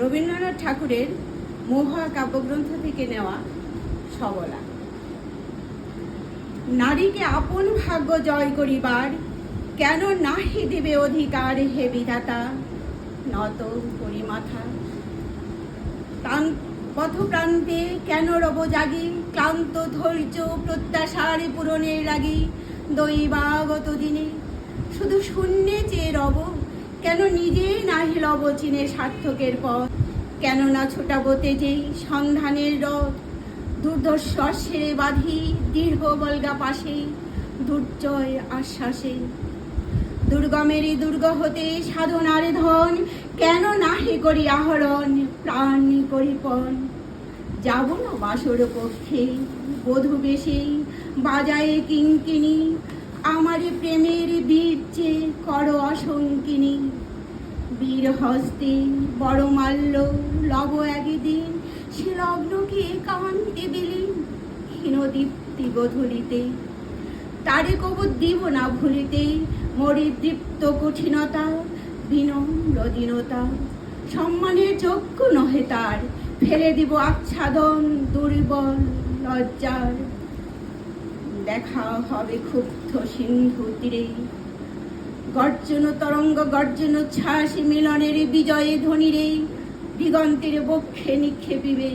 রবীন্দ্রনাথ ঠাকুরের মহুয়া কাব্যগ্রন্থ থেকে নেওয়া সবলা। নারীকে আপন ভাগ্য জয় করিবার, কেন নাহি দেবে অধিকার হে বিধাতা? নত করি মাথা পথপ্রান্তে কেন রব জাগি? ক্লান্ত ধৈর্য প্রত্যাশার পূরণের লাগি দৈবাগত দিনে শুধু শূন্যে চেয়ে রব কেন নিজেই নাহি লব চিনে সার্থকের পথ? কেন না ছোটাবো তেজেই সন্ধানের রথ। দুর্দর্শ অশ্বেরে বাঁধি দীর্ঘ বলগা পাশে দুর্জয় আশ্বাসে। দুর্গমেরই দুর্গ হতে সাধনার ধন, কেন নাহি করি আহরণ প্রাণ করি পণ যাব না বাসর পক্ষে বধু বেশে বাজায়ে কিঙ্কিনি আমার প্রেমের বীর যে কর অসঙ্কিনী বীর হস্তে বড় মাল্য লব একদিন, সে লগ্নকে কান্তি বিলীন হীনদীপ্তি গধূলিতে তারে কবু দিব না ভুলিতে? মরি দীপ্ত কঠিনতা, বিনম্র দীনতা। সম্মানের যোগ্য নহে তার, ফেলে দিব আচ্ছাদন দুর্বল লজ্জার। দেখা হবে ক্ষুব্ধ সিন্ধু তীরে। গর্জন তরঙ্গ, গর্জন উচ্ছ্বাস মিলনের বিজয়ে ধ্বনিরে দিগন্তের বক্ষে নিক্ষেপিবে।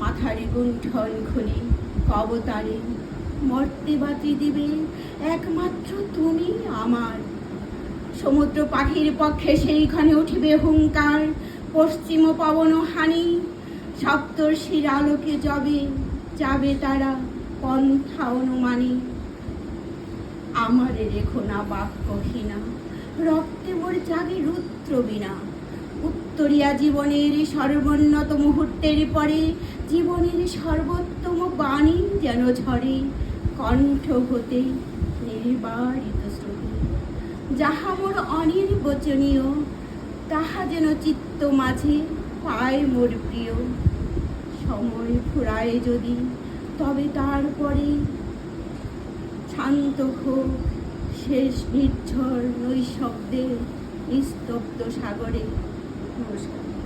মাথারে গুণ্ঠন খুলে কবতারে মর্তে বাতি দিবে, একমাত্র তুমি আমার। সমুদ্র পাখির পক্ষে সেইখানে উঠিবে হুঙ্কার, পশ্চিম পবন হানি সপ্তর্ষির আলোকে যাবে যাবে তারা, পন্থা অনুমানী। আমারে রেখো না বাক্যহীনা রক্তে মোর জাগে রুদ্র বিনা উত্তরিয়া জীবনের সর্বোন্নত মুহূর্তের পরে, জীবনের সর্বোত্তম বাণী যেন ঝরে, কণ্ঠ হতে নির্বারিত শ্রুতি। যাহা মোর অনির্বচনীয়, তাহা যেন চিত্ত মাঝে পায় মোর প্রিয়। সময় ফুরায় যদি তবে তারপরে শান্ত হোক শেষ নির্ঝর নৈশব্দে নিস্তব্ধ সাগরে। নমস্কার।